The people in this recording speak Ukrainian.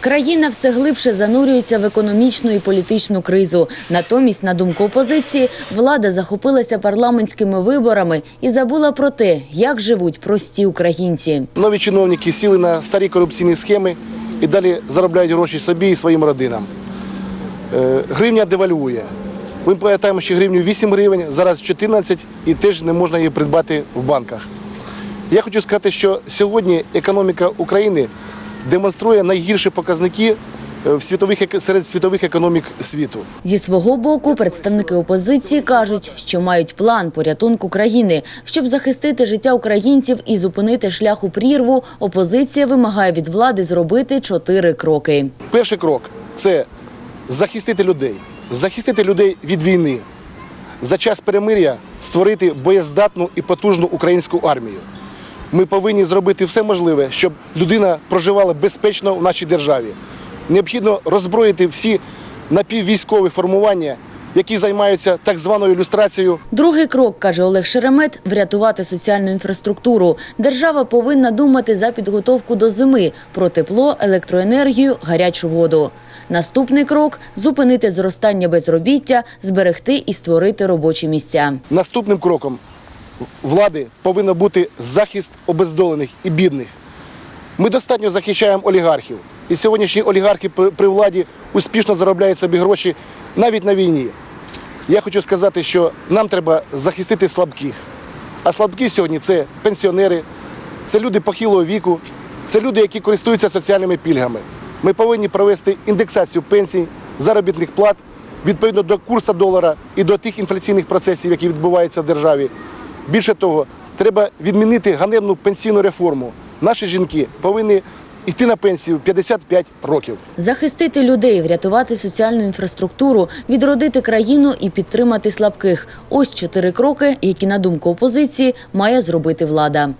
Країна все глибше занурюється в економічну і політичну кризу. Натомість, на думку опозиції, влада захопилася парламентськими виборами і забула про те, як живуть прості українці. Нові чиновники сіли на старі корупційні схеми і далі заробляють гроші собі і своїм родинам. Е, Гривня девальвує. Ми пам'ятаємо, що гривню 8 гривень, зараз 14 і теж не можна її придбати в банках. Я хочу сказати, що сьогодні економіка України демонструє найгірші показники е, в світових, серед світових економік світу. Зі свого боку, представники опозиції кажуть, що мають план порятунку країни. Щоб захистити життя українців і зупинити шлях у прірву, опозиція вимагає від влади зробити чотири кроки. Перший крок це захистити людей, захистити людей від війни. За час перемир'я створити боєздатну і потужну українську армію. Ми повинні зробити все можливе, щоб людина проживала безпечно в нашій державі. Необхідно роззброїти всі напіввійськові формування, які займаються так званою люстрацією Другий крок, каже Олег Шеремет, врятувати соціальну інфраструктуру. Держава повинна думати за підготовку до зими про тепло, електроенергію, гарячу воду. Наступний крок зупинити зростання безробіття, зберегти і створити робочі місця. Наступним кроком влади повинен бути захист обездолених і бідних. Ми достатньо захищаємо олігархів. І сьогоднішні олігархи при владі успішно заробляють собі гроші навіть на війні. Я хочу сказати, що нам треба захистити слабких. А слабкі сьогодні це пенсіонери, це люди похилого віку, це люди, які користуються соціальними пільгами. Ми повинні провести індексацію пенсій, заробітних плат відповідно до курсу долара і до тих інфляційних процесів, які відбуваються в державі. Більше того, треба відмінити ганебну пенсійну реформу. Наші жінки повинні йти на пенсію в 55 років. Захистити людей, врятувати соціальну інфраструктуру, відродити країну і підтримати слабких. Ось чотири кроки, які, на думку опозиції, має зробити влада.